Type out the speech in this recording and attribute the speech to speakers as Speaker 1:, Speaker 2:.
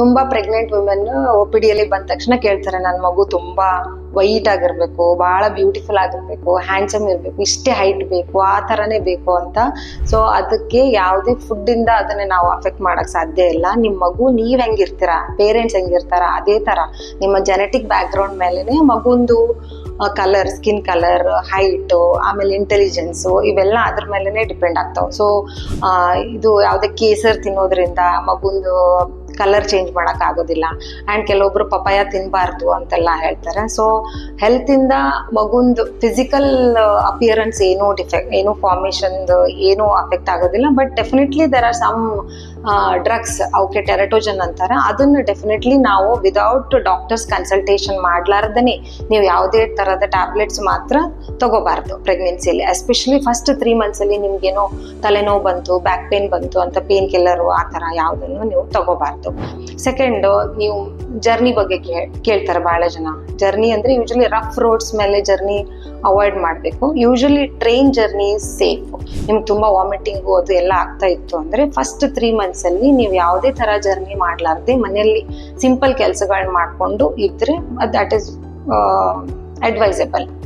Speaker 1: ತುಂಬಾ pregnant women O P ಡಿಯಲ್ಲಿ ಬಂದ ತಕ್ಷಣ ಕೇಳ್ತಾರೆ ನನ್ನ ಮಗು ತುಂಬಾ ವೈಟ್ ಆಗಿರ್ಬೇಕು ಬಹಳ ಬ್ಯೂಟಿಫುಲ್ ಆಗಿರ್ಬೇಕು ಹ್ಯಾಂಡ್ಸಮ್ ಇರಬೇಕು, ಇಷ್ಟೇ ಹೈಟ್ ಬೇಕು, ಆ ಥರನೇ ಬೇಕು ಅಂತ. ಸೊ ಅದಕ್ಕೆ ಯಾವುದೇ ಫುಡ್ಡಿಂದ ಅದನ್ನ ನಾವು ಅಫೆಕ್ಟ್ ಮಾಡಕ್ ಸಾಧ್ಯ ಇಲ್ಲ. ನಿಮ್ಮ ಮಗು ನೀವ್ ಹೆಂಗಿರ್ತೀರಾ? ಪೇರೆಂಟ್ಸ್ ಹೆಂಗಿರ್ತಾರ? ಅದೇ ತರ. ನಿಮ್ಮ ಜೆನೆಟಿಕ್ ಬ್ಯಾಕ್ಗ್ರೌಂಡ್ ಮೇಲೆನೆ ಮಗುಂದು ಕಲರ್ ಸ್ಕಿನ್ ಕಲರ್ ಹೈಟು ಆಮೇಲೆ ಇಂಟೆಲಿಜೆನ್ಸು ಇವೆಲ್ಲ ಅದ್ರ ಮೇಲೇ ಡಿಪೆಂಡ್ ಆಗ್ತಾವೆ. ಸೊ ಇದು ಯಾವುದೇ ಕೇಸರ್ ತಿನ್ನೋದ್ರಿಂದ ಮಗುಂದು ಕಲರ್ ಚೇಂಜ್ ಮಾಡಕ್ ಆಗೋದಿಲ್ಲ. ಆ್ಯಂಡ್ ಕೆಲವೊಬ್ರು ಪಪಾಯ ತಿನ್ನಬಾರ್ದು ಅಂತೆಲ್ಲ ಹೇಳ್ತಾರೆ. ಸೊ ಹೆಲ್ತಿಂದ ಮಗುಂದು ಫಿಸಿಕಲ್ ಅಪಿಯರೆನ್ಸ್ ಏನೂ ಡಿಫೆಕ್ಟ್ ಏನೂ ಫಾರ್ಮೇಷನ್ದು ಏನೂ ಅಫೆಕ್ಟ್ ಆಗೋದಿಲ್ಲ. But definitely there are some drugs ಅವಕ್ಕೆ ಟೆರಟೋಜನ್ ಅಂತಾರೆ. ಅದನ್ನು ಡೆಫಿನೆಟ್ಲಿ ನಾವು ವಿದೌಟ್ ಡಾಕ್ಟರ್ಸ್ ಕನ್ಸಲ್ಟೇಷನ್ ಮಾಡ್ಲಾರ್ದೇ ನೀವು ಯಾವುದೇ ಥರದ ಟ್ಯಾಬ್ಲೆಟ್ಸ್ ಮಾತ್ರ ತಗೋಬಾರ್ದು ಪ್ರೆಗ್ನೆನ್ಸಿಯಲ್ಲಿ ಎಸ್ಪೆಷಲಿ ಫಸ್ಟ್ ತ್ರೀ ಮಂತ್ಸಲ್ಲಿ ನಿಮ್ಗೇನೋ ತಲೆನೋವು ಬಂತು ಬ್ಯಾಕ್ ಪೇನ್ ಬಂತು ಅಂತ ಪೇನ್ ಕಿಲ್ಲರು ಆ ಥರ ಯಾವುದನ್ನು ನೀವು ತಗೋಬಾರ್ದು. ಸೆಕೆಂಡ್ ನೀವು ಜರ್ನಿ ಬಗ್ಗೆ ಕೇಳ್ತಾರೆ ಭಾಳ ಜನ. ಜರ್ನಿ ಅಂದರೆ ಯೂಶಲಿ ರಫ್ ರೋಡ್ಸ್ ಮೇಲೆ ಜರ್ನಿ ಅವಾಯ್ಡ್ ಮಾಡಬೇಕು. ಯೂಶಲಿ ಟ್ರೈನ್ ಜರ್ನಿ ಸೇಫ್ ನಿಮ್ಗೆ ತುಂಬ ವಾಮಿಟಿಂಗು ಅದು ಎಲ್ಲ ಆಗ್ತಾ ಇತ್ತು ಅಂದರೆ ಫಸ್ಟ್ ತ್ರೀ ಮಂತ್ಸಲ್ಲಿ ನೀವು ಯಾವುದೇ ಥರ ಜರ್ನಿ ಮಾಡಲಾರ್ದೆ ಮನೆಯಲ್ಲಿ ಸಿಂಪಲ್ ಕೆಲಸಗಳನ್ನ ಮಾಡಿಕೊಂಡು ಇದ್ದರೆ ದಟ್ ಈಸ್ ಅಡ್ವೈಸಬಲ್